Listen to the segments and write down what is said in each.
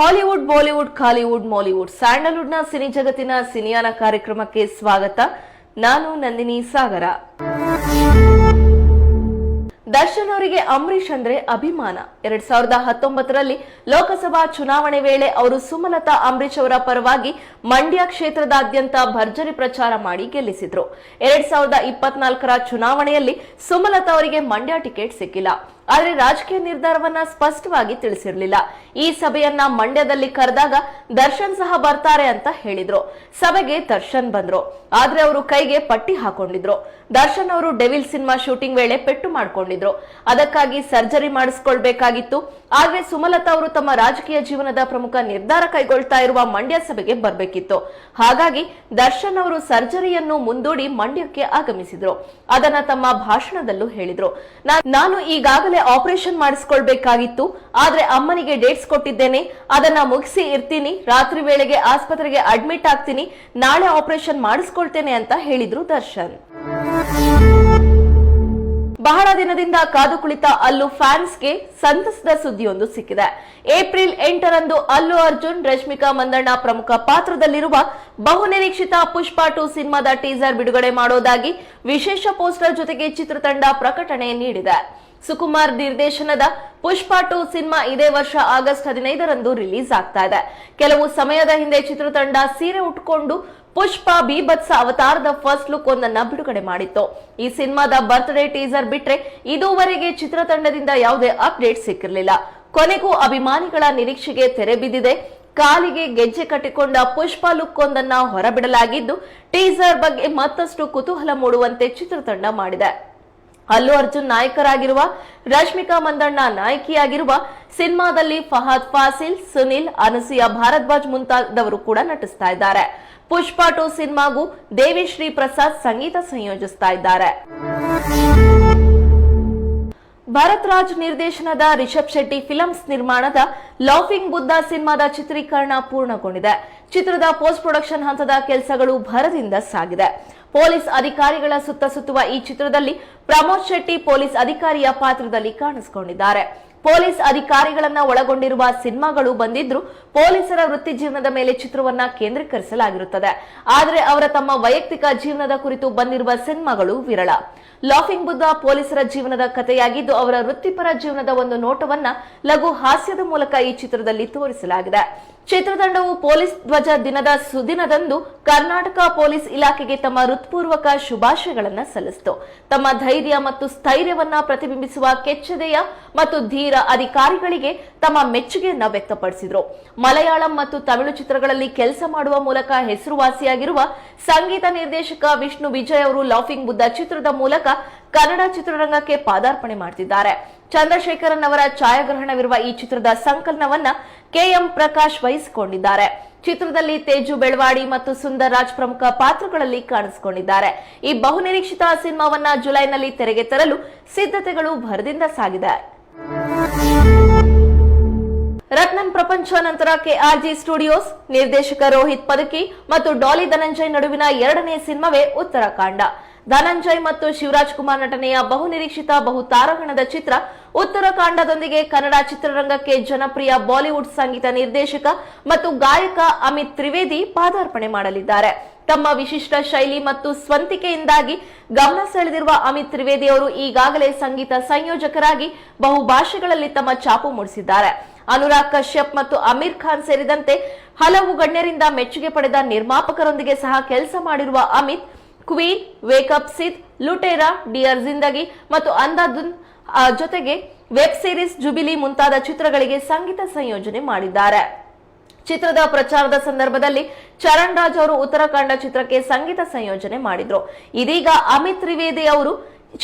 Hollywood, Bollywood Kollywood Mollywood. ಸ್ಯಾಂಡಲ್ವುಡ್ನ cine ಜಗತ್ತಿನ ಸಿನಿಯಾನ ಕಾರ್ಯಕ್ರಮಕ್ಕೆ ಸ್ವಾಗತ. ನಾನು ನಂದಿನಿ ಸಾಗರ. ದರ್ಶನ್ ಅವರಿಗೆ ಅಂಬರೀಷ್ ಅಂದ್ರೆ ಅಭಿಮಾನ. ಎರಡ್ ಸಾವಿರದ ಹತ್ತೊಂಬತ್ತರಲ್ಲಿ ಲೋಕಸಭಾ ಚುನಾವಣೆ ವೇಳೆ ಅವರು ಸುಮಲತಾ, ಅಂಬರೀಷ್ ಅವರ ಪರವಾಗಿ ಮಂಡ್ಯ ಕ್ಷೇತ್ರದಾದ್ಯಂತ ಭರ್ಜರಿ ಪ್ರಚಾರ ಮಾಡಿ ಗೆಲ್ಲಿಸಿದ್ರು. ಎರಡ್ ಸಾವಿರದ ಇಪ್ಪತ್ನಾಲ್ಕರ ಚುನಾವಣೆಯಲ್ಲಿ ಸುಮಲತಾ ಅವರಿಗೆ ಮಂಡ್ಯ ಟಿಕೆಟ್ ಸಿಕ್ಕಿಲ್ಲ. ಆದರೆ ರಾಜಕೀಯ ನಿರ್ಧಾರವನ್ನ ಸ್ಪಷ್ಟವಾಗಿ ತಿಳಿಸಿರಲಿಲ್ಲ. ಈ ಸಭೆಯನ್ನ ಮಂಡ್ಯದಲ್ಲಿ ಕರೆದಾಗ ದರ್ಶನ್ ಸಹ ಬರ್ತಾರೆ ಅಂತ ಹೇಳಿದ್ರು. ಸಭೆಗೆ ದರ್ಶನ್ ಬಂದ್ರು. ಆದ್ರೆ ಅವರು ಕೈಗೆ ಪಟ್ಟಿ ಹಾಕೊಂಡಿದ್ರು. ದರ್ಶನ್ ಅವರು ಡೆವಿಲ್ ಸಿನಿಮಾ ಶೂಟಿಂಗ್ ವೇಳೆ ಪೆಟ್ಟು ಮಾಡ್ಕೊಂಡಿದ್ರು. ಅದಕ್ಕಾಗಿ ಸರ್ಜರಿ ಮಾಡಿಸ್ಕೊಳ್ಬೇಕಾಗಿತ್ತು. ಆದ್ರೆ ಸುಮಲತಾ ಅವರು ತಮ್ಮ ರಾಜಕೀಯ ಜೀವನದ ಪ್ರಮುಖ ನಿರ್ಧಾರ ಕೈಗೊಳ್ತಾ ಇರುವ ಮಂಡ್ಯ ಸಭೆಗೆ ಬರಬೇಕಿತ್ತು. ಹಾಗಾಗಿ ದರ್ಶನ್ ಅವರು ಸರ್ಜರಿಯನ್ನು ಮುಂದೂಡಿ ಮಂಡ್ಯಕ್ಕೆ ಆಗಮಿಸಿದ್ರು. ಅದನ್ನ ತಮ್ಮ ಭಾಷಣದಲ್ಲೂ ಹೇಳಿದ್ರು. ನಾನು ಈಗಾಗಲೇ ಆಪರೇಷನ್ ಮಾಡಿಸ್ಕೊಳ್ಬೇಕಾಗಿತ್ತು. ಆದ್ರೆ ಅಮ್ಮನಿಗೆ ಡೇಟ್ಸ್ ಕೊಟ್ಟಿದ್ದೇನೆ. ಅದನ್ನ ಮುಗಿಸಿ ಇರ್ತೀನಿ. ರಾತ್ರಿ ವೇಳೆಗೆ ಆಸ್ಪತ್ರೆಗೆ ಅಡ್ಮಿಟ್ ಆಗ್ತೀನಿ. ನಾಳೆ ಆಪರೇಷನ್ ಮಾಡಿಸ್ಕೊಳ್ತೇನೆ ಅಂತ ಹೇಳಿದ್ರು ದರ್ಶನ್. ಬಹಳ ದಿನದಿಂದ ಕಾದು ಕುಳಿತ ಅಲ್ಲು ಫ್ಯಾನ್ಸ್ಗೆ ಸಂತಸದ ಸುದ್ದಿಯೊಂದು ಸಿಕ್ಕಿದೆ. ಏಪ್ರಿಲ್ ಎಂಟರಂದು ಅಲ್ಲು ಅರ್ಜುನ್, ರಶ್ಮಿಕಾ ಮಂದಣ್ಣ ಪ್ರಮುಖ ಪಾತ್ರದಲ್ಲಿರುವ ಬಹುನಿರೀಕ್ಷಿತ ಪುಷ್ಪ ಟು ಸಿನಿಮಾದ ಟೀಸರ್ ಬಿಡುಗಡೆ ಮಾಡೋದಾಗಿ ವಿಶೇಷ ಪೋಸ್ಟರ್ ಜೊತೆಗೆ ಚಿತ್ರತಂಡ ಪ್ರಕಟಣೆ ನೀಡಿದೆ. ಸುಕುಮಾರ್ ನಿರ್ದೇಶನದ ಪುಷ್ಪ ಟು ಸಿನಿಮಾ ಇದೇ ವರ್ಷ ಆಗಸ್ಟ್ ಹದಿನೈದರಂದು ರಿಲೀಸ್ ಆಗ್ತಾ ಇದೆ. ಕೆಲವು ಸಮಯದ ಹಿಂದೆ ಚಿತ್ರತಂಡ ಸೀರೆ ಉಟ್ಕೊಂಡು ಪುಷ್ಪ ಬೀಭತ್ಸ ಅವತಾರದ ಫಸ್ಟ್ ಲುಕ್ ಒಂದನ್ನ ಬಿಡುಗಡೆ ಮಾಡಿತ್ತು. ಈ ಸಿನಿಮಾದ ಬರ್ತ್ಡೇ ಟೀಸರ್ ಬಿಟ್ರೆ ಇದುವರೆಗೆ ಚಿತ್ರತಂಡದಿಂದ ಯಾವುದೇ ಅಪ್ಡೇಟ್ ಸಿಕ್ಕಿರಲಿಲ್ಲ. ಕೊನೆಗೂ ಅಭಿಮಾನಿಗಳ ನಿರೀಕ್ಷೆಗೆ ತೆರೆ ಬಿದ್ದಿದೆ. ಕಾಲಿಗೆ ಗೆಜ್ಜೆ ಕಟ್ಟಿಕೊಂಡ ಪುಷ್ಪ ಲುಕ್ ಒಂದನ್ನ ಹೊರಬಿಡಲಾಗಿದ್ದು ಟೀಸರ್ ಬಗ್ಗೆ ಮತ್ತಷ್ಟು ಕುತೂಹಲ ಮೂಡುವಂತೆ ಚಿತ್ರತಂಡ ಮಾಡಿದೆ. ಅಲ್ಲು ಅರ್ಜುನ್ ನಾಯಕರಾಗಿರುವ ರಶ್ಮಿಕಾ ಮಂದಣ್ಣ ನಾಯಕಿಯಾಗಿರುವ ಸಿನಿಮಾದಲ್ಲಿ ಫಹದ್ ಫಾಸಿಲ್, ಸುನಿಲ್, ಅನಸೂಯ ಭಾರದ್ವಾಜ್ ಮುಂತಾದವರು ಕೂಡ ನಟಿಸ್ತಾ ಇದ್ದಾರೆ. ಪುಷ್ಪಾ ಟು ಸಿನಿಮಾಗೂ ದೇವಿಶ್ರೀ ಪ್ರಸಾದ್ ಸಂಗೀತ ಸಂಯೋಜಿಸ್ತಾ ಇದ್ದಾರೆ. ಭರತ್ ರಾಜ್ ನಿರ್ದೇಶನದ ರಿಷಬ್ ಶೆಟ್ಟಿ ಫಿಲಮ್ಸ್ ನಿರ್ಮಾಣದ ಲಾಫಿಂಗ್ ಬುದ್ಧ ಸಿನಿಮಾದ ಚಿತ್ರೀಕರಣ ಪೂರ್ಣಗೊಂಡಿದೆ. ಚಿತ್ರದ ಪೋಸ್ಟ್ ಪ್ರೊಡಕ್ಷನ್ ಹಂತದ ಕೆಲಸಗಳು ಭರದಿಂದ ಸಾಗಿದೆ. ಪೊಲೀಸ್ ಅಧಿಕಾರಿಗಳ ಸುತ್ತ ಸುತ್ತುವ ಈ ಚಿತ್ರದಲ್ಲಿ ಪ್ರಮೋದ್ ಶೆಟ್ಟಿ ಪೊಲೀಸ್ ಅಧಿಕಾರಿಯ ಪಾತ್ರದಲ್ಲಿ ಕಾಣಿಸಿಕೊಂಡಿದ್ದಾರೆ. ಪೊಲೀಸ್ ಅಧಿಕಾರಿಗಳನ್ನ ಒಳಗೊಂಡಿರುವ ಸಿನಿಮಾಗಳು ಬಂದಿದ್ರು ಪೊಲೀಸರ ವೃತ್ತಿ ಜೀವನದ ಮೇಲೆ ಚಿತ್ರವನ್ನ ಕೇಂದ್ರೀಕರಿಸಲಾಗಿರುತ್ತದೆ. ಆದರೆ ಅವರ ತಮ್ಮ ವೈಯಕ್ತಿಕ ಜೀವನದ ಕುರಿತು ಬಂದಿರುವ ಸಿನಿಮಾಗಳು ವಿರಳ. ಲಾಫಿಂಗ್ ಬುದ್ಧ ಪೊಲೀಸರ ಜೀವನದ ಕಥೆಯಾಗಿದ್ದು ಅವರ ವೃತ್ತಿಪರ ಜೀವನದ ಒಂದು ನೋಟವನ್ನ ಲಘು ಹಾಸ್ಯದ ಮೂಲಕ ಈ ಚಿತ್ರದಲ್ಲಿ ತೋರಿಸಲಾಗಿದೆ. ಚಿತ್ರತಂಡವು ಪೊಲೀಸ್ ಧ್ವಜ ದಿನದ ಸುದಿನದಂದು ಕರ್ನಾಟಕ ಪೊಲೀಸ್ ಇಲಾಖೆಗೆ ತಮ್ಮ ಹೃತ್ಪೂರ್ವಕ ಶುಭಾಶಯಗಳನ್ನು ಸಲ್ಲಿಸಿತು. ತಮ್ಮ ಧೈರ್ಯ ಮತ್ತು ಸ್ಥೈರ್ಯವನ್ನ ಪ್ರತಿಬಿಂಬಿಸುವ ಕೆಚ್ಚದೆಯ ಮತ್ತು ಧೀರ ಅಧಿಕಾರಿಗಳಿಗೆ ತಮ್ಮ ಮೆಚ್ಚುಗೆಯನ್ನ ವ್ಯಕ್ತಪಡಿಸಿದ್ರು. ಮಲಯಾಳಂ ಮತ್ತು ತಮಿಳು ಚಿತ್ರಗಳಲ್ಲಿ ಕೆಲಸ ಮಾಡುವ ಮೂಲಕ ಹೆಸರುವಾಸಿಯಾಗಿರುವ ಸಂಗೀತ ನಿರ್ದೇಶಕ ವಿಷ್ಣು ವಿಜಯ್ ಅವರು ಲಾಫಿಂಗ್ ಬುದ್ಧ ಚಿತ್ರದ ಮೂಲಕ ಕನ್ನಡ ಚಿತ್ರರಂಗಕ್ಕೆ ಪಾದಾರ್ಪಣೆ ಮಾಡ್ತಿದ್ದಾರೆ. ಚಂದ್ರಶೇಖರನ್ ಅವರ ಛಾಯಾಗ್ರಹಣವಿರುವ ಈ ಚಿತ್ರದ ಸಂಕಲನವನ್ನ ಕೆಎಂ ಪ್ರಕಾಶ್ ವಹಿಸಿಕೊಂಡಿದ್ದಾರೆ. ಚಿತ್ರದಲ್ಲಿ ತೇಜು ಬೆಳವಾಡಿ ಮತ್ತು ಸುಂದರ್ ರಾಜ್ ಪ್ರಮುಖ ಪಾತ್ರಗಳಲ್ಲಿ ಕಾಣಿಸಿಕೊಂಡಿದ್ದಾರೆ. ಈ ಬಹುನಿರೀಕ್ಷಿತ ಸಿನಿಮಾವನ್ನ ಜುಲೈನಲ್ಲಿ ತೆರೆಗೆ ತರಲು ಸಿದ್ಧತೆಗಳು ಭರದಿಂದ ಸಾಗಿದೆ. ರತ್ನಂ ಪ್ರಪಂಚ ನಂತರ ಕೆಆರ್ಜಿ ಸ್ಟುಡಿಯೋಸ್, ನಿರ್ದೇಶಕ ರೋಹಿತ್ ಪದಕಿ ಮತ್ತು ಡಾಲಿ ಧನಂಜಯ್ ನಡುವಿನ ಎರಡನೇ ಸಿನಿಮಾವೇ ಉತ್ತರಾಖಂಡ. ಧನಂಜಯ್ ಮತ್ತು ಶಿವರಾಜ್ ಕುಮಾರ್ ನಟನೆಯ ಬಹುನಿರೀಕ್ಷಿತ ಬಹುತಾರಗಣದ ಚಿತ್ರ ಉತ್ತರಾಖಂಡದೊಂದಿಗೆ ಕನ್ನಡ ಚಿತ್ರರಂಗಕ್ಕೆ ಜನಪ್ರಿಯ ಬಾಲಿವುಡ್ ಸಂಗೀತ ನಿರ್ದೇಶಕ ಮತ್ತು ಗಾಯಕ ಅಮಿತ್ ತ್ರಿವೇದಿ ಪಾದಾರ್ಪಣೆ ಮಾಡಲಿದ್ದಾರೆ. ತಮ್ಮ ವಿಶಿಷ್ಟ ಶೈಲಿ ಮತ್ತು ಸ್ವಂತಿಕೆಯಿಂದಾಗಿ ಗಮನ ಸೆಳೆದಿರುವ ಅಮಿತ್ ತ್ರಿವೇದಿ ಅವರು ಈಗಾಗಲೇ ಸಂಗೀತ ಸಂಯೋಜಕರಾಗಿ ಬಹುಭಾಷೆಗಳಲ್ಲಿ ತಮ್ಮ ಛಾಪು ಮೂಡಿಸಿದ್ದಾರೆ. ಅನುರಾಗ್ ಕಶ್ಯಪ್ ಮತ್ತು ಅಮೀರ್ ಖಾನ್ ಸೇರಿದಂತೆ ಹಲವು ಗಣ್ಯರಿಂದ ಮೆಚ್ಚುಗೆ ಪಡೆದ ನಿರ್ಮಾಪಕರೊಂದಿಗೆ ಸಹ ಕೆಲಸ ಮಾಡಿರುವ Amit, queen, wake up Sid, Lootera dear Zindagi ಮತ್ತು ಅಂದಾದುನ್ ಜೊತೆಗೆ ವೆಬ್ ಸೀರೀಸ್ ಜುಬಿಲಿ ಮುಂತಾದ ಚಿತ್ರಗಳಿಗೆ ಸಂಗೀತ ಸಂಯೋಜನೆ ಮಾಡಿದ್ದಾರೆ. ಚಿತ್ರದ ಪ್ರಚಾರದ ಸಂದರ್ಭದಲ್ಲಿ ಚರಣ್ ರಾಜ್ ಅವರು ಉತ್ತರಾಖಂಡ ಚಿತ್ರಕ್ಕೆ ಸಂಗೀತ ಸಂಯೋಜನೆ ಮಾಡಿದ್ರು. ಇದೀಗ ಅಮಿತ್ ತ್ರಿವೇದಿ ಅವರು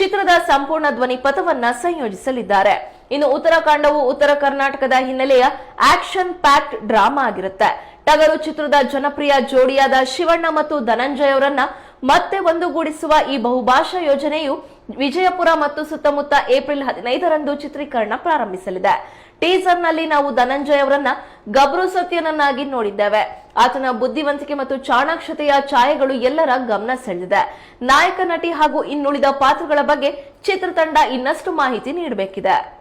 ಚಿತ್ರದ ಸಂಪೂರ್ಣ ಧ್ವನಿ ಪಥವನ್ನ ಸಂಯೋಜಿಸಲಿದ್ದಾರೆ. ಇನ್ನು ಉತ್ತರಾಖಂಡವು ಉತ್ತರ ಕರ್ನಾಟಕದ ಹಿನ್ನೆಲೆಯ ಆಕ್ಷನ್ ಪ್ಯಾಕ್ಡ್ ಡ್ರಾಮಾ ಆಗಿರುತ್ತೆ. ಟಗರು ಚಿತ್ರದ ಜನಪ್ರಿಯ ಜೋಡಿಯಾದ ಶಿವಣ್ಣ ಮತ್ತು ಧನಂಜಯ್ ಅವರನ್ನ ಮತ್ತೆ ಒಂದುಗೂಡಿಸುವ ಈ ಬಹುಭಾಷಾ ಯೋಜನೆಯು ವಿಜಯಪುರ ಮತ್ತು ಸುತ್ತಮುತ್ತ ಏಪ್ರಿಲ್ ಹದಿನೈದರಂದು ಚಿತ್ರೀಕರಣ ಪ್ರಾರಂಭಿಸಲಿದೆ. ಟೀಸರ್ನಲ್ಲಿ ನಾವು ಧನಂಜಯ್ ಅವರನ್ನ ಗಬ್ರು ಸತ್ಯನನ್ನಾಗಿ ನೋಡಿದ್ದೇವೆ. ಆತನ ಬುದ್ಧಿವಂತಿಕೆ ಮತ್ತು ಚಾಣಾಕ್ಷತೆಯ ಛಾಯೆಗಳು ಎಲ್ಲರ ಗಮನ ಸೆಳೆದಿದೆ. ನಾಯಕ ನಟಿ ಹಾಗೂ ಇನ್ನುಳಿದ ಪಾತ್ರಗಳ ಬಗ್ಗೆ ಚಿತ್ರತಂಡ ಇನ್ನಷ್ಟು ಮಾಹಿತಿ ನೀಡಬೇಕಿದೆ.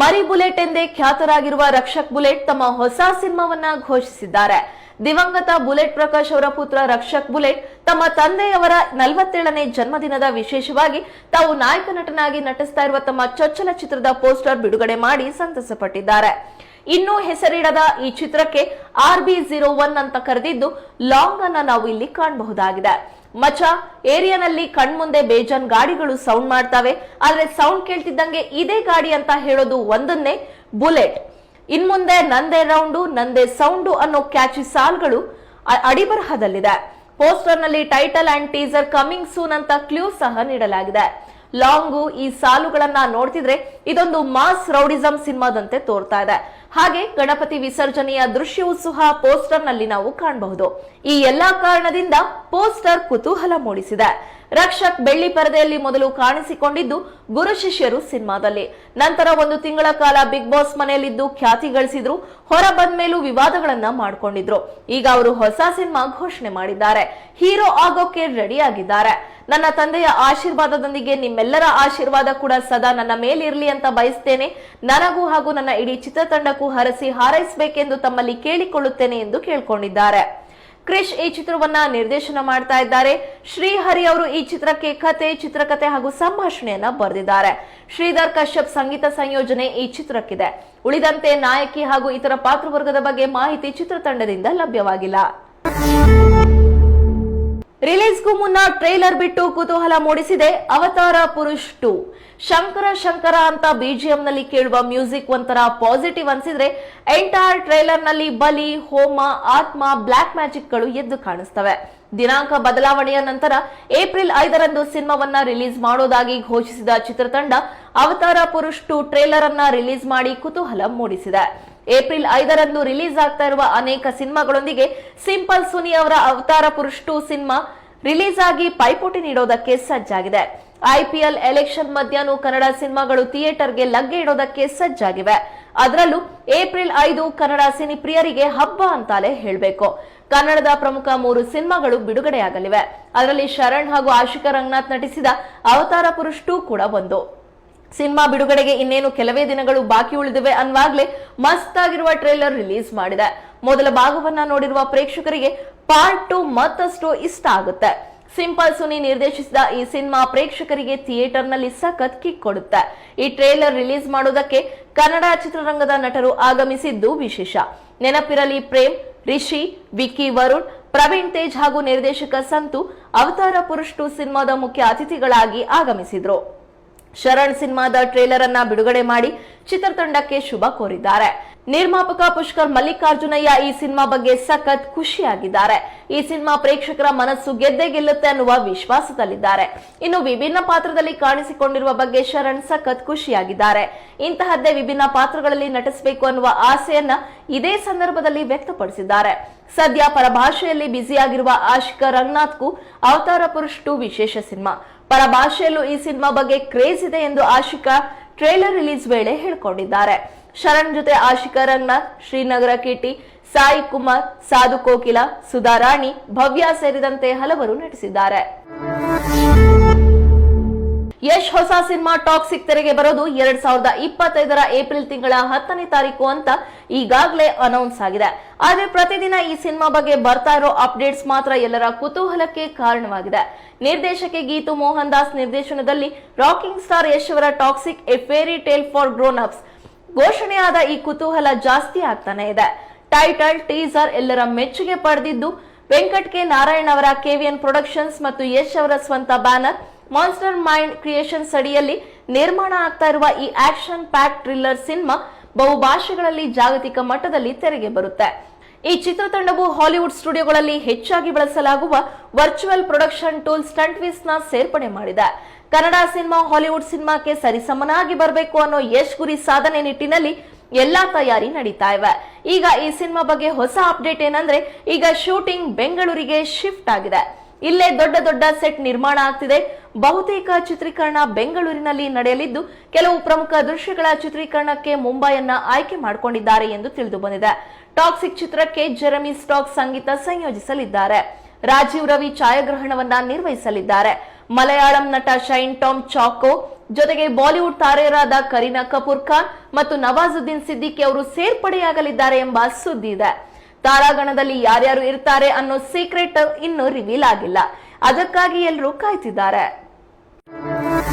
ಮರಿ ಬುಲೆಟ್ ಎಂದೇ ಖ್ಯಾತರಾಗಿರುವ ರಕ್ಷಕ್ ಬುಲೆಟ್ ತಮ್ಮ ಹೊಸ ಸಿನಿಮಾವನ್ನ ಘೋಷಿಸಿದ್ದಾರೆ. ದಿವಂಗತ ಬುಲೆಟ್ ಪ್ರಕಾಶ್ ಅವರ ಪುತ್ರ ರಕ್ಷಕ್ ಬುಲೆಟ್ ತಮ್ಮ ತಂದೆಯವರ ನಲವತ್ತೇಳನೇ ಜನ್ಮದಿನದ ವಿಶೇಷವಾಗಿ ತಾವು ನಾಯಕ ನಟನಾಗಿ ನಟಿಸ್ತಾ ಇರುವ ತಮ್ಮ ಚೊಚ್ಚಲ ಚಿತ್ರದ ಪೋಸ್ಟರ್ ಬಿಡುಗಡೆ ಮಾಡಿ ಸಂತಸಪಟ್ಟಿದ್ದಾರೆ. ಇನ್ನೂ ಹೆಸರಿಡದ ಈ ಚಿತ್ರಕ್ಕೆ ಆರ್ ಬಿ ಜೀರೋ ಒನ್ ಅಂತ ಕರೆದಿದ್ದು, ಲಾಂಗ್ ಅನ್ನ ನಾವು ಇಲ್ಲಿ ಕಾಣಬಹುದಾಗಿದೆ. ಮಚ, ಏರಿಯಾನಲ್ಲಿ ಕಣ್ಮುಂದೆ ಬೇಜಾನ್ ಗಾಡಿಗಳು ಸೌಂಡ್ ಮಾಡ್ತವೆ. ಆದ್ರೆ ಸೌಂಡ್ ಕೇಳ್ತಿದ್ದಂಗೆ ಇದೇ ಗಾಡಿ ಅಂತ ಹೇಳೋದು ಒಂದನ್ನೇ ಬುಲೆಟ್. ಇನ್ ಮುಂದೆ ನಂದೇ ರೌಂಡು, ನಂದೇ ಸೌಂಡು ಅನ್ನೋ ಕ್ಯಾಚಿ ಸಾಲ್ಗಳು ಅಡಿಬರಹದಲ್ಲಿದೆ. ಪೋಸ್ಟರ್ನಲ್ಲಿ title and teaser coming soon ಅಂತ ಕ್ಲೂ ಸಹ ನೀಡಲಾಗಿದೆ. ಲಾಂಗು ಈ ಸಾಲುಗಳನ್ನ ನೋಡ್ತಿದ್ರೆ ಇದೊಂದು ಮಾಸ್ ರೌಡಿಸಂ ಸಿನಿಮಾದಂತೆ ತೋರ್ತಾ ಇದೆ. ಹಾಗೆ ಗಣಪತಿ ವಿಸರ್ಜನೆಯ ದೃಶ್ಯವೂ ಸಹ ಪೋಸ್ಟರ್ನಲ್ಲಿ ನಾವು ಕಾಣಬಹುದು. ಈ ಎಲ್ಲಾ ಕಾರಣದಿಂದ ಪೋಸ್ಟರ್ ಕುತೂಹಲ ಮೂಡಿಸಿದೆ. ರಕ್ಷಕ್ ಬೆಳ್ಳಿ ಪರದೆಯಲ್ಲಿ ಮೊದಲು ಕಾಣಿಸಿಕೊಂಡಿದ್ದು ಗುರು ಶಿಷ್ಯರು ಸಿನಿಮಾದಲ್ಲಿ. ನಂತರ ಒಂದು ತಿಂಗಳ ಕಾಲ ಬಿಗ್ ಬಾಸ್ ಮನೆಯಲ್ಲಿದ್ದು ಖ್ಯಾತಿ ಗಳಿಸಿದ್ರು, ಹೊರ ಬಂದ ಮೇಲೂ ವಿವಾದಗಳನ್ನ ಮಾಡಿಕೊಂಡಿದ್ರು. ಈಗ ಅವರು ಹೊಸ ಸಿನಿಮಾ ಘೋಷಣೆ ಮಾಡಿದ್ದಾರೆ. ಹೀರೋ ಆಗೋಕೆ ರೆಡಿ ಆಗಿದ್ದಾರೆ ನನ್ನ ತಂದೆಯ ಆಶೀರ್ವಾದದೊಂದಿಗೆ ನಿಮ್ಮೆಲ್ಲರ ಆಶೀರ್ವಾದ ಕೂಡ ಸದಾ ನನ್ನ ಮೇಲಿರಲಿ ಅಂತ ಬಯಸ್ತೇನೆ. ನನಗೂ ಹಾಗೂ ನನ್ನ ಇಡೀ ಚಿತ್ರತಂಡಕ್ಕೂ ಹರಸಿ ಹಾರೈಸಬೇಕೆಂದು ತಮ್ಮಲ್ಲಿ ಕೇಳಿಕೊಳ್ಳುತ್ತೇನೆ ಎಂದು ಕೇಳ್ಕೊಂಡಿದ್ದಾರೆ. ಕ್ರಿಶ್ ಈ ಚಿತ್ರವನ್ನ ನಿರ್ದೇಶನ ಮಾಡ್ತಾ ಇದ್ದಾರೆ. ಶ್ರೀಹರಿ ಅವರು ಈ ಚಿತ್ರಕ್ಕೆ ಕತೆ ಚಿತ್ರಕಥೆ ಹಾಗೂ ಸಂಭಾಷಣೆಯನ್ನ ಬರೆದಿದ್ದಾರೆ. ಶ್ರೀಧರ್ ಕಶ್ಯಪ್ ಸಂಗೀತ ಸಂಯೋಜನೆ ಈ ಚಿತ್ರಕ್ಕಿದೆ. ಉಳಿದಂತೆ ನಾಯಕಿ ಹಾಗೂ ಇತರ ಪಾತ್ರವರ್ಗದ ಬಗ್ಗೆ ಮಾಹಿತಿ ಚಿತ್ರತಂಡದಿಂದ ಲಭ್ಯವಾಗಿಲ್ಲ. ರಿಲೀಸ್ಗೂ ಮುನ್ನ ಟ್ರೈಲರ್ ಬಿಟ್ಟು ಕುತೂಹಲ ಮೂಡಿಸಿದೆ ಅವತಾರ ಪುರುಷ್ ಟು. ಶಂಕರ ಶಂಕರ ಅಂತ ಬಿಜಿಎಂ ನಲ್ಲಿ ಕೇಳುವ ಮ್ಯೂಸಿಕ್ ಒಂಥರ ಪಾಸಿಟಿವ್ ಅನ್ಸಿದ್ರೆ ಎಂಟೈರ್ ಟ್ರೈಲರ್ನಲ್ಲಿ ಬಲಿ, ಹೋಮ, ಆತ್ಮ, ಬ್ಲಾಕ್ ಮ್ಯಾಜಿಕ್ಗಳು ಎದ್ದು ಕಾಣಿಸ್ತವೆ. ದಿನಾಂಕ ಬದಲಾವಣೆಯ ನಂತರ ಏಪ್ರಿಲ್ ಐದರಂದು ಸಿನಿಮಾವನ್ನ ರಿಲೀಸ್ ಮಾಡೋದಾಗಿ ಘೋಷಿಸಿದ ಚಿತ್ರತಂಡ ಅವತಾರ ಪುರುಷ್ ಟು ಟ್ರೇಲರ್ ಅನ್ನ ರಿಲೀಸ್ ಮಾಡಿ ಕುತೂಹಲ ಮೂಡಿಸಿದೆ. ಏಪ್ರಿಲ್ ಐದರಂದು ರಿಲೀಸ್ ಆಗ್ತಾ ಇರುವ ಅನೇಕ ಸಿನಿಮಾಗಳೊಂದಿಗೆ ಸಿಂಪಲ್ ಸುನಿ ಅವರ ಅವತಾರ ಪುರುಷ್ ಟು ಸಿನಿಮಾ ರಿಲೀಸ್ ಆಗಿ ಪೈಪೋಟಿ ನೀಡೋದಕ್ಕೆ ಸಜ್ಜಾಗಿದೆ. ಐಪಿಎಲ್ ಎಲೆಕ್ಷನ್ ಮಧ್ಯಾಹ್ನ ಕನ್ನಡ ಸಿನಿಮಾಗಳು ಥಿಯೇಟರ್ಗೆ ಲಗ್ಗೆ ಇಡೋದಕ್ಕೆ ಸಜ್ಜಾಗಿವೆ. ಅದರಲ್ಲೂ ಏಪ್ರಿಲ್ ಐದು ಕನ್ನಡ ಸಿನಿ ಪ್ರಿಯರಿಗೆ ಹಬ್ಬ ಅಂತಾಲೆ ಹೇಳಬೇಕು. ಕನ್ನಡದ ಪ್ರಮುಖ ಮೂರು ಸಿನಿಮಾಗಳು ಬಿಡುಗಡೆಯಾಗಲಿವೆ. ಅದರಲ್ಲಿ ಶರಣ್ ಹಾಗೂ ಆಶಿಕಾ ರಂಗನಾಥ್ ನಟಿಸಿದ ಅವತಾರ ಪುರುಷ್ ಕೂಡ ಒಂದು. ಸಿನಿಮಾ ಬಿಡುಗಡೆಗೆ ಇನ್ನೇನು ಕೆಲವೇ ದಿನಗಳು ಬಾಕಿ ಉಳಿದಿವೆ ಅನ್ನುವಾಗ್ಲೇ ಮಸ್ತ್ ಆಗಿರುವ ಟ್ರೇಲರ್ ರಿಲೀಸ್ ಮಾಡಿದೆ. ಮೊದಲ ಭಾಗವನ್ನ ನೋಡಿರುವ ಪ್ರೇಕ್ಷಕರಿಗೆ ಪಾರ್ಟ್ ಟು ಮತ್ತಷ್ಟು ಇಷ್ಟ ಆಗುತ್ತೆ. ಸಿಂಪಲ್ ಸುನಿ ನಿರ್ದೇಶಿಸಿದ ಈ ಸಿನಿಮಾ ಪ್ರೇಕ್ಷಕರಿಗೆ ಥಿಯೇಟರ್ನಲ್ಲಿ ಸಖತ್ ಕಿಕ್ ಕೊಡುತ್ತೆ. ಈ ಟ್ರೇಲರ್ ರಿಲೀಸ್ ಮಾಡೋದಕ್ಕೆ ಕನ್ನಡ ಚಿತ್ರರಂಗದ ನಟರು ಆಗಮಿಸಿದ್ದು ವಿಶೇಷ. ನೆನಪಿರಲಿ ಪ್ರೇಮ್, ರಿಷಿ, ವಿಕ್ಕಿ ವರುಣ್, ಪ್ರವೀಣ್ ತೇಜ್ ಹಾಗೂ ನಿರ್ದೇಶಕ ಸಂತು ಅವತಾರ ಪುರುಷ್ ಟು ಸಿನಿಮಾದ ಮುಖ್ಯ ಅತಿಥಿಗಳಾಗಿ ಆಗಮಿಸಿದ್ರು. ಶರಣ್ ಸಿನಿಮಾದ ಟ್ರೇಲರ್ ಅನ್ನ ಬಿಡುಗಡೆ ಮಾಡಿ ಚಿತ್ರತಂಡಕ್ಕೆ ಶುಭ ಕೋರಿದ್ದಾರೆ. ನಿರ್ಮಾಪಕ ಪುಷ್ಕರ್ ಮಲ್ಲಿಕಾರ್ಜುನಯ್ಯ ಈ ಸಿನಿಮಾ ಬಗ್ಗೆ ಸಖತ್ ಖುಷಿಯಾಗಿದ್ದಾರೆ. ಈ ಸಿನಿಮಾ ಪ್ರೇಕ್ಷಕರ ಮನಸ್ಸು ಗೆದ್ದೇ ಗೆಲ್ಲುತ್ತೆ ಅನ್ನುವ ವಿಶ್ವಾಸದಲ್ಲಿದ್ದಾರೆ. ಇನ್ನು ವಿಭಿನ್ನ ಪಾತ್ರದಲ್ಲಿ ಕಾಣಿಸಿಕೊಂಡಿರುವ ಬಗ್ಗೆ ಶರಣ್ ಸಖತ್ ಖುಷಿಯಾಗಿದ್ದಾರೆ. ಇಂತಹದ್ದೇ ವಿಭಿನ್ನ ಪಾತ್ರಗಳಲ್ಲಿ ನಟಿಸಬೇಕು ಅನ್ನುವ ಆಸೆಯನ್ನ ಇದೇ ಸಂದರ್ಭದಲ್ಲಿ ವ್ಯಕ್ತಪಡಿಸಿದ್ದಾರೆ. ಸದ್ಯ ಪರಭಾಷೆಯಲ್ಲಿ ಬ್ಯುಸಿಯಾಗಿರುವ ಆಶಿಕ ರಂಗನಾಥ್ಗೂ ಅವತಾರ ಪುರುಷ್ ಟು ವಿಶೇಷ ಸಿನಿಮಾ. ಪರಭಾಷೆಯಲ್ಲೂ ಈ ಸಿನಿಮಾ ಬಗ್ಗೆ ಕ್ರೇಜ್ ಇದೆ ಎಂದು ಆಶಿಕಾ ಟ್ರೇಲರ್ ರಿಲೀಸ್ ವೇಳೆ ಹೇಳ್ಕೊಂಡಿದ್ದಾರೆ. ಶರಣ್ ಜೊತೆ ಆಶಿಕಾ ರಂಗನಾಥ್, ಶ್ರೀನಗರ ಕಿಟಿ ಸಾಯಿ ಕುಮಾರ್, ಸಾಧು ಕೋಕಿಲ ಸುಧಾರಾಣಿ ಭವ್ಯ ಸೇರಿದಂತೆ ಹಲವರು ನಟಿಸಿದ್ದಾರೆ. ಯಶ್ ಹೊಸ ಸಿನಿಮಾ ಟಾಕ್ಸಿಕ್ ತೆರೆಗೆ ಬರೋದು ಎರಡ್ ಸಾವಿರದ ಇಪ್ಪತ್ತೈದರ ಏಪ್ರಿಲ್ ತಿಂಗಳ ಹತ್ತನೇ ತಾರೀಕು ಅಂತ ಈಗಾಗಲೇ ಅನೌನ್ಸ್ ಆಗಿದೆ. ಆದ್ರೆ ಪ್ರತಿದಿನ ಈ ಸಿನಿಮಾ ಬಗ್ಗೆ ಬರ್ತಾ ಇರೋ ಅಪ್ಡೇಟ್ಸ್ ಮಾತ್ರ ಎಲ್ಲರ ಕುತೂಹಲಕ್ಕೆ ಕಾರಣವಾಗಿದೆ. ನಿರ್ದೇಶಕಿ ಗೀತು ಮೋಹನ್ ದಾಸ್ ನಿರ್ದೇಶನದಲ್ಲಿ ರಾಕಿಂಗ್ ಸ್ಟಾರ್ ಯಶ್ ಅವರ Toxic a fairy tale for grown ups ಘೋಷಣೆಯಾದ ಈ ಕುತೂಹಲ ಜಾಸ್ತಿ ಆಗ್ತಾನೆ ಇದೆ. ಟೈಟಲ್ ಟೀಸರ್ ಎಲ್ಲರ ಮೆಚ್ಚುಗೆ ಪಡೆದಿದ್ದು ವೆಂಕಟ್ ಕೆ ನಾರಾಯಣ್ ಅವರ ಕೆವಿಎನ್ ಪ್ರೊಡಕ್ಷನ್ಸ್ ಮತ್ತು ಯಶ್ ಅವರ ಸ್ವಂತ ಬ್ಯಾನರ್ ಮಾನ್ಸ್ಟರ್ ಮೈಂಡ್ ಕ್ರಿಯೇಷನ್ಸ್ ಅಡಿಯಲ್ಲಿ ನಿರ್ಮಾಣ ಆಗ್ತಾ ಇರುವ ಈ ಆಕ್ಷನ್ ಪ್ಯಾಕ್ ಥ್ರಿಲ್ಲರ್ ಸಿನಿಮಾ ಬಹುಭಾಷೆಗಳಲ್ಲಿ ಜಾಗತಿಕ ಮಟ್ಟದಲ್ಲಿ ತೆರೆಗೆ ಬರುತ್ತೆ. ಈ ಚಿತ್ರತಂಡವು ಹಾಲಿವುಡ್ ಸ್ಟುಡಿಯೋಗಳಲ್ಲಿ ಹೆಚ್ಚಾಗಿ ಬಳಸಲಾಗುವ ವರ್ಚುವಲ್ ಪ್ರೊಡಕ್ಷನ್ ಟೂಲ್ ಸ್ಟಂಟ್ವಿಸ್ನ ಸೇರ್ಪಡೆ ಮಾಡಿದೆ. ಕನ್ನಡ ಸಿನಿಮಾ ಹಾಲಿವುಡ್ ಸಿನಿಮಾಕ್ಕೆ ಸರಿಸಮನಾಗಿ ಬರಬೇಕು ಅನ್ನೋ ಯಶ್ ಗುರಿ ಸಾಧನೆ ನಿಟ್ಟಿನಲ್ಲಿ ಎಲ್ಲಾ ತಯಾರಿ ನಡೀತಾ ಇವೆ. ಈಗ ಈ ಸಿನಿಮಾ ಬಗ್ಗೆ ಹೊಸ ಅಪ್ಡೇಟ್ ಏನಂದ್ರೆ, ಈಗ ಶೂಟಿಂಗ್ ಬೆಂಗಳೂರಿಗೆ ಶಿಫ್ಟ್ ಆಗಿದೆ. ಇಲ್ಲೇ ದೊಡ್ಡ ದೊಡ್ಡ ಸೆಟ್ ನಿರ್ಮಾಣ ಆಗ್ತಿದೆ. ಬಹುತೇಕ ಚಿತ್ರೀಕರಣ ಬೆಂಗಳೂರಿನಲ್ಲಿ ನಡೆಯಲಿದ್ದು, ಕೆಲವು ಪ್ರಮುಖ ದೃಶ್ಯಗಳ ಚಿತ್ರೀಕರಣಕ್ಕೆ ಮುಂಬೈಯನ್ನ ಆಯ್ಕೆ ಮಾಡಿಕೊಂಡಿದ್ದಾರೆ ಎಂದು ತಿಳಿದು ಬಂದಿದೆ. ಟಾಕ್ಸಿಕ್ ಚಿತ್ರಕ್ಕೆ ಜೆರಮಿ ಸ್ಟಾಕ್ ಸಂಗೀತ ಸಂಯೋಜಿಸಲಿದ್ದಾರೆ. ರಾಜೀವ್ ರವಿ ಛಾಯಾಗ್ರಹಣವನ್ನ ನಿರ್ವಹಿಸಲಿದ್ದಾರೆ. ಮಲಯಾಳಂ ನಟ ಶೈನ್ ಟಾಮ್ ಚಾಕೋ, ಜೊತೆಗೆ ಬಾಲಿವುಡ್ ತಾರೆಯರಾದ ಕರೀನಾ ಕಪೂರ್ ಖಾನ್ ಮತ್ತು ನವಾಜುದ್ದೀನ್ ಸಿದ್ದಿಕಿ ಅವರು ಸೇರ್ಪಡೆಯಾಗಲಿದ್ದಾರೆ ಎಂಬ ಸುದ್ದಿ ಇದೆ. ತಾರಾಗಣದಲ್ಲಿ ಯಾರ್ಯಾರು ಇರ್ತಾರೆ ಅನ್ನೋ ಸೀಕ್ರೆಟ್ ಇನ್ನೂ ರಿವೀಲ್ ಆಗಿಲ್ಲ. ಅದಕ್ಕಾಗಿ ಎಲ್ಲರೂ ಕಾಯ್ತಿದ್ದಾರೆ.